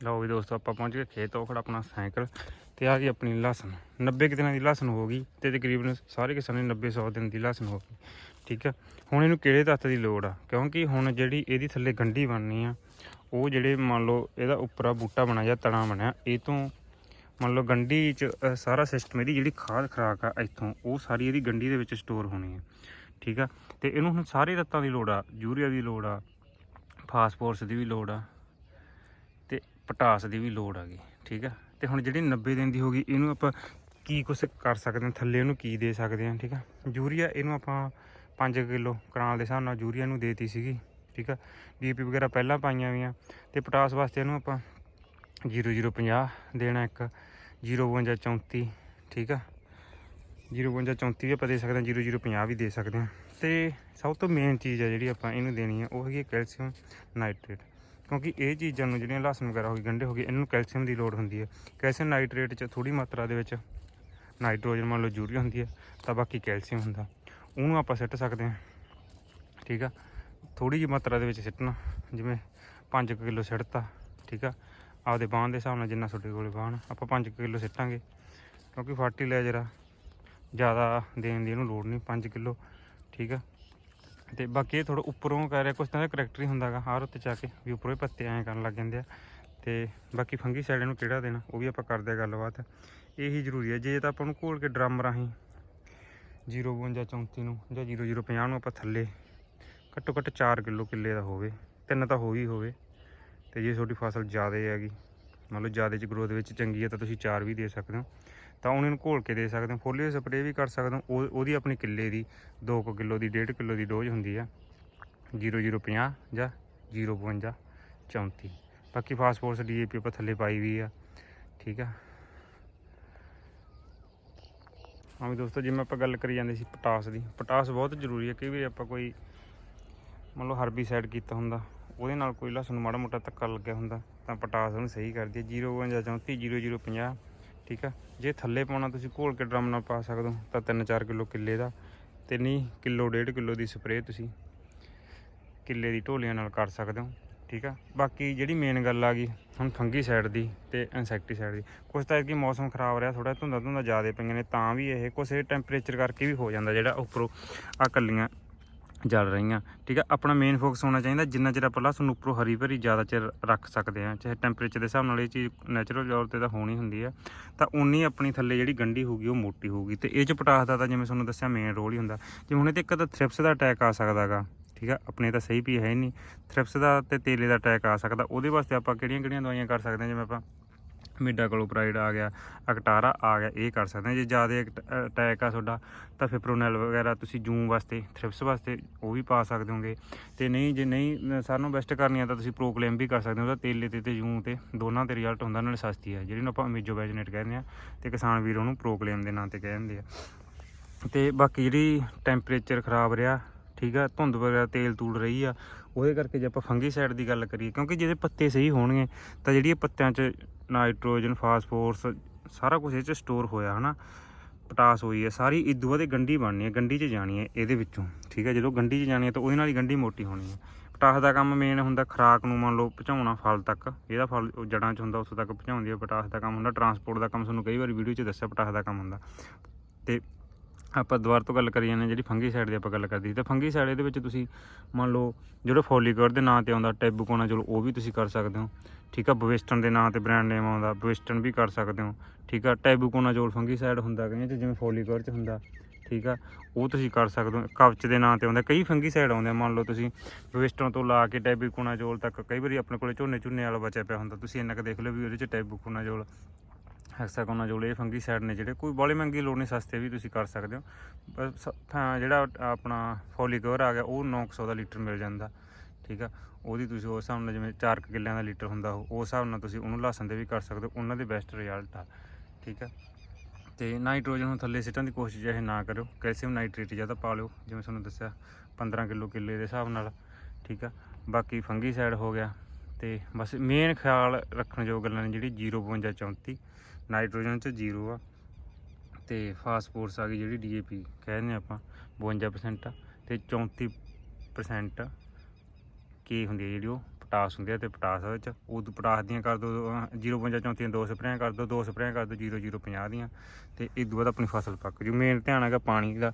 ਲਓ ਵੀ ਦੋਸਤੋ, ਆਪਾਂ ਪਹੁੰਚ ਗਏ ਖੇਤ, ਉਹ ਖੜਾ ਆਪਣਾ ਸਾਈਕਲ ਤੇ ਆ ਗਈ ਆਪਣੀ ਲਸਣ। 90 ਕੁ ਦਿਨਾਂ ਦੀ ਲਸਣ ਹੋ ਗਈ ਤੇ ਤਕਰੀਬਨ ਸਾਰੇ ਕਿਸਾਨਾਂ ਦੀ 90 100 ਦਿਨ ਦੀ ਲਸਣ ਹੋ ਗਈ, ਠੀਕ ਆ? ਹੁਣ ਇਹਨੂੰ ਕਿਹੜੇ ਤੱਤ ਦੀ ਲੋੜ ਆ? ਕਿਉਂਕਿ ਹੁਣ ਜਿਹੜੀ ਇਹਦੀ ਥੱਲੇ ਗੰਢੀ ਬਣਨੀ ਆ, ਉਹ ਜਿਹੜੇ ਮੰਨ ਲਓ ਇਹਦਾ ਉੱਪਰਾ ਬੂਟਾ ਬਣਿਆ ਜਾਂ ਤਣਾ ਬਣਿਆ, ਇਹ ਤੋਂ ਮੰਨ ਲਓ ਗੰਢੀ ਚ ਸਾਰਾ ਸਿਸਟਮ ਇਹਦੀ ਜਿਹੜੀ ਖਾਦ ਖਰਾਕ ਆ ਇੱਥੋਂ, ਉਹ ਸਾਰੀ ਇਹਦੀ ਗੰਢੀ ਦੇ ਵਿੱਚ ਸਟੋਰ ਹੋਣੀ ਹੈ ਠੀਕ ਆ? ਤੇ ਇਹਨੂੰ ਹੁਣ ਸਾਰੇ ਤੱਤਾਂ ਦੀ ਲੋੜ ਆ, ਯੂਰੀਆ ਦੀ ਲੋੜ ਆ, ਫਾਸਫੋਰਸ ਦੀ ਵੀ ਲੋੜ ਆ ਪਟਾਸ ਦੀ ਵੀ ਲੋੜ ਆ ਗਈ, ਠੀਕ ਆ? ਤੇ ਹੁਣ ਜਿਹੜੀ 90 ਦਿਨ ਦੀ ਹੋ ਗਈ, ਇਹਨੂੰ ਆਪਾਂ ਕੀ ਕੁਛ ਕਰ ਸਕਦੇ ਹਾਂ? ਥੱਲੇ ਇਹਨੂੰ ਕੀ ਦੇ ਸਕਦੇ ਹਾਂ, ਠੀਕ ਆ? ਯੂਰੀਆ ਇਹਨੂੰ ਆਪਾਂ 5 ਕਿਲੋ ਕਨਾਲ ਦੇ ਹਿਸਾਬ ਨਾਲ ਯੂਰੀਆ ਨੂੰ ਦੇਤੀ ਸੀਗੀ, ਠੀਕ ਆ? ਡੀਪੀ ਵਗੈਰਾ ਪਹਿਲਾਂ ਪਾਈਆਂ ਵੀਆਂ ਤੇ ਪੋਟਾਸ ਵਾਸਤੇ ਇਹਨੂੰ ਆਪਾਂ 0050 ਦੇਣਾ ਇੱਕ 05234 ਠੀਕ ਆ? 05234 ਵੀ ਆਪਾਂ ਦੇ ਸਕਦੇ ਹਾਂ 0050 ਵੀ ਦੇ ਸਕਦੇ ਹਾਂ। ਤੇ ਸਭ ਤੋਂ ਮੇਨ ਚੀਜ਼ ਆ ਜਿਹੜੀ ਆਪਾਂ ਇਹਨੂੰ ਦੇਣੀ ਆ, ਉਹ ਹੈਗੀ ਕੈਲਸ਼ੀਅਮ ਨਾਈਟ੍ਰੇਟ। ਕਿਉਂਕਿ ਇਹ ਚੀਜ਼ਾਂ ਨੂੰ ਜਿਹੜੀਆਂ ਲਸਣ ਵਗੈਰਾ ਹੋ ਗਈ, ਗੰਢੇ ਹੋ ਗਏ, ਇਹਨਾਂ ਨੂੰ ਕੈਲਸ਼ੀਅਮ ਦੀ ਲੋੜ ਹੁੰਦੀ ਹੈ। ਕੈਲਸ਼ੀਅਮ ਨਾਈਟ੍ਰੇਟ ਚ ਥੋੜੀ ਮਾਤਰਾ ਦੇ ਵਿੱਚ ਨਾਈਟ੍ਰੋਜਨ ਮੰਨ ਲਓ ਯੂਰੀਆ ਹੁੰਦੀ ਹੈ, ਤਾਂ ਬਾਕੀ ਕੈਲਸ਼ੀਅਮ ਹੁੰਦਾ। ਉਹਨੂੰ ਆਪਾਂ ਸਿੱਟ ਸਕਦੇ ਹਾਂ, ਠੀਕ ਆ? ਥੋੜੀ ਜਿਹੀ ਮਾਤਰਾ ਦੇ ਵਿੱਚ ਸਿੱਟਣਾ, ਜਿਵੇਂ 5 ਕਿਲੋ ਸਿੱਟਤਾ, ਠੀਕ ਆ? ਆਪਦੇ ਬਾਣ ਦੇ ਹਿਸਾਬ ਨਾਲ ਜਿੰਨਾ ਤੁਹਾਡੇ ਕੋਲੇ ਬਾਣ ਆਪਾਂ 5 ਕਿਲੋ ਸਿੱਟਾਂਗੇ। ਕਿਉਂਕਿ ਫਰਟੀਲਾਈਜ਼ਰ ਆ, ਜ਼ਿਆਦਾ ਦੇਣ ਦੀ ਇਹਨੂੰ ਲੋੜ ਨਹੀਂ 5 ਕਿਲੋ, ਠੀਕ ਆ? ਤੇ ਬਾਕੀ ਇਹ ਥੋੜਾ ਉੱਪਰੋਂ ਕਹਿ ਰਿਹਾ, ਕੁਛ ਤਾਂ ਕਰੈਕਟਰ ਹੀ ਹੁੰਦਾਗਾ ਹਰ ਉੱਤੇ ਜਾ ਕੇ ਵੀ ਉੱਪਰੋਂ ਹੀ ਪੱਤੇ ਐਂ ਕਰਨ ਲੱਗ ਜਾਂਦੇ ਆ। ਤੇ ਬਾਕੀ ਫੰਗੀ ਸਾਈਡ ਨੂੰ ਕਿਹੜਾ ਦੇਣਾ, ਉਹ ਵੀ ਆਪਾਂ ਕਰਦੇ ਆ ਗੱਲਬਾਤ। ਇਹੀ ਜ਼ਰੂਰੀ ਹੈ ਜੇ ਤਾਂ ਆਪਾਂ ਨੂੰ ਘੋਲ ਕੇ ਡਰਮ ਰਾਹੀਂ 052 34 ਨੂੰ ਜਾਂ 0050 ਨੂੰ ਆਪਾਂ ਥੱਲੇ ਘੱਟੋ ਘੱਟ 4 ਕਿਲੋ ਕਿੱਲੇ ਦਾ ਹੋਵੇ, ਤਿੰਨ ਤਾਂ ਹੋ ਹੀ ਹੋਵੇ, ਤੇ ਜੇ ਤੁਹਾਡੀ ਫਸਲ ਜ਼ਿਆਦਾ ਹੈਗੀ, ਮੰਨ ਲਓ ਜ਼ਿਆਦਾ ਚ ਗਰੋਥ ਵਿੱਚ ਚੰਗੀ ਹੈ ਤਾਂ ਤੁਸੀਂ 4 ਵੀ ਦੇ ਸਕਦੇ ਹੋ। ਤਾਂ ਉਹਨਾਂ ਨੂੰ ਘੋਲ ਕੇ ਦੇ ਸਕਦੇ ਹੋ। ਫੋਲੀਓ ਸਪਰੇਅ ਵੀ ਕਰ ਸਕਦੇ ਹੋ। ਉਹ ਉਹਦੀ ਆਪਣੀ ਕਿੱਲੇ ਦੀ 2 ਕਿਲੋ ਦੀ 1.5 ਕਿਲੋ ਦੀ ਡੋਜ਼ ਹੁੰਦੀ ਆ। 0050 ਜਾਂ 052 34 ਬਾਕੀ ਫਾਸਫੋਰਸ ਡੀਏਪੀ ਆਪਾਂ ਥੱਲੇ ਪਾਈ ਵੀ ਆ। ਠੀਕ ਆ। ਹਾਂ ਵੀ ਦੋਸਤੋ, ਜਿਵੇਂ ਆਪਾਂ ਗੱਲ ਕਰੀ ਜਾਂਦੇ ਸੀ ਪੋਟਾਸ ਦੀ। ਪੋਟਾਸ ਬਹੁਤ ਜ਼ਰੂਰੀ ਹੈ ਕਈ ਵਾਰੀ ਆਪਾਂ ਕੋਈ ਮੰਨ ਲਓ ਹਰਬੀਸਾਈਡ ਕੀਤਾ ਹੁੰਦਾ, ਉਹਦੇ ਨਾਲ ਕੋਈ ਲਸਣ ਨੂੰ ਮਾੜਾ ਮੋਟਾ ਧੱਕਾ ਲੱਗਿਆ ਹੁੰਦਾ, ਤਾਂ ਪੋਟਾਸ ਉਹਨੂੰ ਸਹੀ ਕਰਦੀ ਹੈ 052 34 0050 ਠੀਕ ਆ? ਜੇ ਥੱਲੇ ਪਾਉਣਾ ਤੁਸੀਂ ਘੋਲ ਕੇ ਡਰਮ ਨਾਲ ਪਾ ਸਕਦੇ ਹੋ, ਤਾਂ 3-4 ਕਿਲੋ ਕਿੱਲੇ ਦਾ ਤੇ ਨਹੀਂ, ਕਿਲੋ ਡੇਢ ਕਿਲੋ ਦੀ ਸਪਰੇਅ ਤੁਸੀਂ ਕਿੱਲੇ ਦੀ ਢੋਲੀਆਂ ਨਾਲ ਕਰ ਸਕਦੇ ਹੋ, ਠੀਕ ਆ? ਬਾਕੀ ਜਿਹੜੀ ਮੇਨ ਗੱਲ ਆ ਗਈ, ਹੁਣ ਫੰਗੀ ਸਾਈਡ ਦੀ ਤੇ ਇਨਸੈਕਟੀਸਾਈਡ ਦੀ। ਕੁਛ ਤਾਂ ਕਿ ਮੌਸਮ ਖਰਾਬ ਰਿਹਾ ਥੋੜਾ ਧੁੰਦਾ ਧੁੰਦਾ ਜ਼ਿਆਦਾ ਪਈਆਂ ਨੇ, ਤਾਂ ਵੀ ਇਹ ਕੁਛ ਟੈਂਪਰੇਚਰ ਕਰਕੇ ਵੀ ਹੋ ਜਾਂਦਾ ਜਿਹੜਾ ਉੱਪਰੋਂ ਆ ਕੱਲੀਆਂ ਜਲ ਰਹੀਆਂ। ਠੀਕ ਹੈ ਆਪਣਾ ਮੇਨ ਫੋਕਸ ਹੋਣਾ ਚਾਹੀਦਾ, ਜਿੰਨਾ ਚਿਰ ਆਪਾਂ ਲਸਣ ਉੱਪਰੋਂ ਹਰੀ ਭਰੀ ਜ਼ਿਆਦਾ ਚਿਰ ਰੱਖ ਸਕਦੇ ਆ ਚਾਹੇ ਟੈਂਪਰੇਚਰ ਦੇ ਹਿਸਾਬ ਨਾਲ ਇਹ ਚੀਜ਼ ਨੈਚੁਰਲ ਤੌਰ ਤੇ ਤਾਂ ਹੋਣੀ ਹੁੰਦੀ ਹੈ ਤਾਂ ਉਨੀ ਆਪਣੀ ਥੱਲੇ ਜਿਹੜੀ ਗੰਢੀ ਹੋਊਗੀ, ਉਹ ਮੋਟੀ ਹੋਊਗੀ। ਤੇ ਇਹ ਚ ਪਟਾਸ ਦਾ ਤਾਂ ਜਿਵੇਂ ਤੁਹਾਨੂੰ ਦੱਸਿਆ ਮੇਨ ਰੋਲ ਹੀ ਹੁੰਦਾ। ਜੇ ਹੁਣ ਇਹ ਤੇ ਇੱਕ ਤਾਂ ਥ੍ਰਿਪਸ ਦਾ ਅਟੈਕ ਆ ਸਕਦਾਗਾ ਠੀਕ ਆ, ਆਪਣੇ ਤਾਂ ਸਹੀ ਵੀ ਹੈ ਨਹੀਂ। ਥ੍ਰਿਪਸ ਦਾ ਤੇ ਤੇਲੇ ਦਾ ਅਟੈਕ ਆ ਸਕਦਾ, ਉਹਦੇ ਵਾਸਤੇ ਆਪਾਂ ਕਿਹੜੀਆਂ ਕਿਹੜੀਆਂ ਦਵਾਈਆਂ ਕਰ ਸਕਦੇ ਹਾਂ, ਜਿਵੇਂ ਆਪਾਂ ਮਿਡਾਕਲੋਪਰਾਈਡ ਆ ਗਿਆ ਅਕਟਾਰਾ ਆ ਗਿਆ ਇਹ ਕਰ ਸਕਦੇ। ਹਾਂ ਜੇ ਜ਼ਿਆਦਾ ਅਟੈਕ ਆ ਤੁਹਾਡਾ ਤਾਂ ਫਿਪਰੋਨੈਲ ਵਗੈਰਾ ਤੁਸੀਂ ਜੂਮ ਵਾਸਤੇ ਥ੍ਰਿਪਸ ਵਾਸਤੇ ਉਹ ਵੀ ਪਾ ਸਕਦੇ ਹੋਗੇ। ਤੇ ਨਹੀਂ ਜੇ ਨਹੀਂ ਅ, ਸਾਰਿਆਂ ਨੂੰ ਬੈਸਟ ਕਰਨੀ ਆ ਤਾਂ ਤੁਸੀਂ ਪ੍ਰੋਕਲੇਮ ਵੀ ਕਰ ਸਕਦੇ ਹੋ ਤਾਂ ਤੇਲੇ ਤੇ ਤੇ ਜੂਮ ਤੇ ਦੋਨਾਂ ਤੇ ਰਿਜ਼ਲਟ ਹੁੰਦਾ ਨਾਲੇ ਸਸਤੀ ਆ ਜਿਹੜੀ ਨੂੰ ਆਪਾਂ ਅਮੀਜੋ ਅਮੀਜੋਵੈਜਨੇਟ ਕਹਿੰਦੇ ਆ ਤੇ ਕਿਸਾਨ ਵੀਰ ਉਹਨੂੰ ਪ੍ਰੋਕਲੇਮ ਦੇ ਨਾਂ ਤੇ ਕਹਿੰਦੇ ਆ। ਤੇ ਬਾਕੀ ਜਿਹੜੀ ਟੈਂਪਰੇਚਰ ਖਰਾਬ ਰਿਹਾ ਠੀਕ ਆ ਧੁੰਦ ਵਗੈਰਾ ਤੇਲ ਤੂੜ ਰਹੀ ਆ ਉਹਦੇ ਕਰਕੇ ਜੇ ਆਪਾਂ ਫੰਗੀ ਸਾਈਡ ਦੀ ਗੱਲ ਕਰੀਏ, ਕਿਉਂਕਿ ਜਿਹਦੇ ਪੱਤੇ ਸਹੀ ਹੋਣਗੇ, ਤਾਂ ਜਿਹੜੀ ਇਹ ਪੱਤਿਆਂ 'ਚ ਨਾਈਟ੍ਰੋਜਨ, ਫਾਸਫੋਰਸ, ਸਾਰਾ ਕੁਝ ਇਹ 'ਚ ਸਟੋਰ ਹੋਇਆ, ਹਨਾ? ਪਟਾਸ ਹੋਈ ਹੈ, ਸਾਰੀ ਇਦੋਂ ਬਾਅਦ ਗੰਢੀ ਬਣਨੀ ਹੈ, ਗੰਢੀ 'ਚ ਜਾਣੀ ਹੈ ਇਹਦੇ ਵਿੱਚੋਂ, ਠੀਕ ਹੈ? ਜਦੋਂ ਗੰਢੀ 'ਚ ਜਾਣੀ ਹੈ ਤਾਂ ਉਹਦੇ ਨਾਲ ਹੀ ਗੰਢੀ ਮੋਟੀ ਹੋਣੀ ਹੈ। ਪਟਾਸ ਦਾ ਕੰਮ ਮੇਨ ਹੁੰਦਾ ਖਰਾਕ ਨੂੰ ਮੰਨ ਲਓ ਪਹੁੰਚਾਉਣਾ ਫਲ ਤੱਕ, ਇਹਦਾ ਫਲ ਉਹ ਜੜਾਂ 'ਚ ਹੁੰਦਾ ਉੱਥੋਂ ਤੱਕ ਪਹੁੰਚਾਉਂਦੀ ਹੈ ਪਟਾਸ ਦਾ ਕੰਮ ਹੁੰਦਾ ਟਰਾਂਸਪੋਰਟ ਦਾ ਕੰਮ, ਤੁਹਾਨੂੰ ਕਈ ਵਾਰੀ ਵੀਡੀਓ 'ਚ ਦੱਸਿਆ ਪਟਾਸ ਦਾ ਕੰਮ ਹੁੰਦਾ। ਤੇ ਆਪਾਂ ਦੁਬਾਰਾ ਤੋਂ ਗੱਲ ਕਰੀ ਜਾਂਦੇ ਹਾਂ, ਜਿਹੜੀ ਫੰਗੀ ਸਾਈਡ ਦੀ ਆਪਾਂ ਗੱਲ ਕਰਦੀ ਤਾਂ ਫੰਗੀ ਸਾਈਡ ਇਹਦੇ ਵਿੱਚ ਤੁਸੀਂ ਮੰਨ ਲਓ, ਜਿਹੜਾ ਫੋਲੀਕਰ ਦੇ ਨਾਂ ਤੇ ਆਉਂਦਾ ਟੈਬੂਕੋਨਾ ਚਲੋ, ਉਹ ਵੀ ਤੁਸੀਂ ਕਰ ਸਕਦੇ ਹੋ। ਠੀਕ ਆ ਬਵਿਸਟਨ ਦੇ ਨਾਂ ਤੇ ਬ੍ਰਾਂਡ ਨੇਮ ਆਉਂਦਾ ਬਵਿਸਟਨ ਵੀ ਕਰ ਸਕਦੇ ਹੋ। ਠੀਕ ਆ ਟੈਬੂਕੋਨਾ ਜੋਲ ਫੰਗੀ ਸਾਈਡ ਹੁੰਦਾ ਕਈਆਂ ਚ, ਜਿਵੇਂ ਫੋਲੀਕਰ ਚ ਹੁੰਦਾ। ਠੀਕ ਆ, ਉਹ ਤੁਸੀਂ ਕਰ ਸਕਦੇ ਹੋ। ਕਵਚ ਦੇ ਨਾਂ ਤੇ ਆਉਂਦਾ, ਕਈ ਫੰਗੀ ਸਾਈਡ ਆਉਂਦੇ ਆ। ਮੰਨ ਲਓ, ਤੁਸੀਂ ਬਵਿਸਟਨ ਤੋਂ ਲਾ ਕੇ ਟੈਬੂਕੋਨਾ ਜੋਲ ਤੱਕ ਕਈ ਵਾਰੀ ਆਪਣੇ ਕੋਲੇ ਝੋਨੇ ਝੁੰਨੇ ਵਾਲਾ ਬਚਿਆ ਪਿਆ ਹੁੰਦਾ। ਤੁਸੀਂ ਇੰਨਾ ਕੁ ਦੇਖ ਲਓ ਵੀ ਉਹਦੇ ਚ ਟੈਬੂਕੋਨਾ ਜੋਲ ਹੈਕਸਾਗੋਨਾ ਜੋਲ ਇਹ ਫੰਗੀਸਾਈਡ ਨੇ ਜਿਹੜੇ। ਕੋਈ ਬਾਲੀ ਮਹਿੰਗੀ ਲੋੜ ਨਹੀਂ, ਸਸਤੇ ਵੀ ਤੁਸੀਂ ਕਰ ਸਕਦੇ ਹੋ। ਬਸ ਸ- ਜਿਹੜਾ ਆਪਣਾ ਫੋਲੀਕਵਰ ਆ ਗਿਆ, ਉਹ 900 ਦਾ ਲੀਟਰ ਮਿਲ ਜਾਂਦਾ। ਠੀਕ ਆ? ਉਹਦੀ ਤੁਸੀਂ ਉਸ ਹਿਸਾਬ ਨਾਲ ਜਿਵੇਂ 4 ਕਿੱਲਿਆਂ ਦਾ ਲੀਟਰ ਹੁੰਦਾ, ਉਹ ਉਸ ਹਿਸਾਬ ਨਾਲ ਤੁਸੀਂ ਉਹਨੂੰ ਲਸਣ ਦੇ ਵੀ ਕਰ ਸਕਦੇ ਹੋ। ਉਹਨਾਂ ਦੇ ਬੈਸਟ ਰਿਜ਼ਲਟ ਆ। ਠੀਕ ਆ? ਤੇ ਨਾਈਟ੍ਰੋਜਨ ਨੂੰ ਥੱਲੇ ਸਿੱਟਣ ਦੀ ਕੋਸ਼ਿਸ਼ ਇਹ ਨਾ ਕਰਿਓ। ਕੈਲਸ਼ੀਅਮ ਨਾਈਟ੍ਰੇਟ ਜ਼ਿਆਦਾ ਪਾ ਲਿਓ, ਜਿਵੇਂ ਤੁਹਾਨੂੰ ਦੱਸਿਆ 15 ਕਿਲੋ ਕਿੱਲੇ ਦੇ ਹਿਸਾਬ ਨਾਲ। ਠੀਕ ਆ? ਬਾਕੀ ਫੰਗੀਸਾਈਡ ਹੋ ਗਿਆ। ਤੇ ਬਸ ਮੇਨ ਖਿਆਲ ਰੱਖਣ ਯੋਗ ਗੱਲਾਂ ਨੇ ਜਿਹੜੀ 052 34 ਨਾਈਟ੍ਰੋਜਨ ਚ 0 ਆ ਤੇ ਫਾਸਫੋਰਸ ਆ ਗਈ ਜਿਹੜੀ ਡੀਏਪੀ ਕਹਿੰਦੇ ਆਪਾਂ 52% ਆ ਤੇ 34% ਕੀ ਹੁੰਦੀ ਹੈ ਜਿਹੜੀ ਉਹ ਪਟਾਸ ਹੁੰਦੀ ਹੈ ਤੇ ਪਟਾਸ ਵਿੱਚ। ਉਹ ਪਟਾਸ ਦੀਆਂ ਕਰ ਦੋ 0.5 34 ਦੋ ਸਪਰੇਆਂ ਕਰ ਦੋ ਦੋ ਸਪਰੇਆਂ ਕਰ ਦੋ 0050 ਦੀਆਂ ਤੇ ਇਹ ਤੋਂ ਬਾਅਦ ਆਪਣੀ ਫਸਲ ਪੱਕ ਜੂ। ਮੇਨ ਧਿਆਨ ਹੈਗਾ ਪਾਣੀ ਦਾ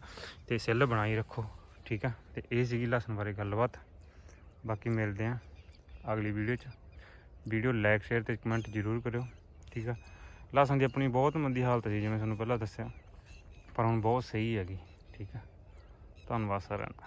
ਤੇ ਸਿੱਲ ਬਣਾਈ ਰੱਖੋ, ਠੀਕ ਆ? ਤੇ ਇਹ ਸੀਗੀ ਲਸਣ ਬਾਰੇ ਗੱਲਬਾਤ। ਬਾਕੀ ਮਿਲਦੇ ਆ। ਅਗਲੀ ਵੀਡੀਓ 'ਚ। ਵੀਡੀਓ ਲਾਈਕ ਸ਼ੇਅਰ ਤੇ ਕਮੈਂਟ ਜ਼ਰੂਰ ਕਰਿਓ, ਠੀਕ ਆ? ਲਸਣ ਦੀ ਆਪਣੀ ਬਹੁਤ ਮੰਦੀ ਹਾਲਤ ਸੀ ਜਿਵੇਂ ਤੁਹਾਨੂੰ ਪਹਿਲਾਂ ਦੱਸਿਆ, ਪਰ ਹੁਣ ਬਹੁਤ ਸਹੀ ਹੈਗੀ, ਠੀਕ ਆ? ਧੰਨਵਾਦ ਸਾਰਿਆਂ ਦਾ।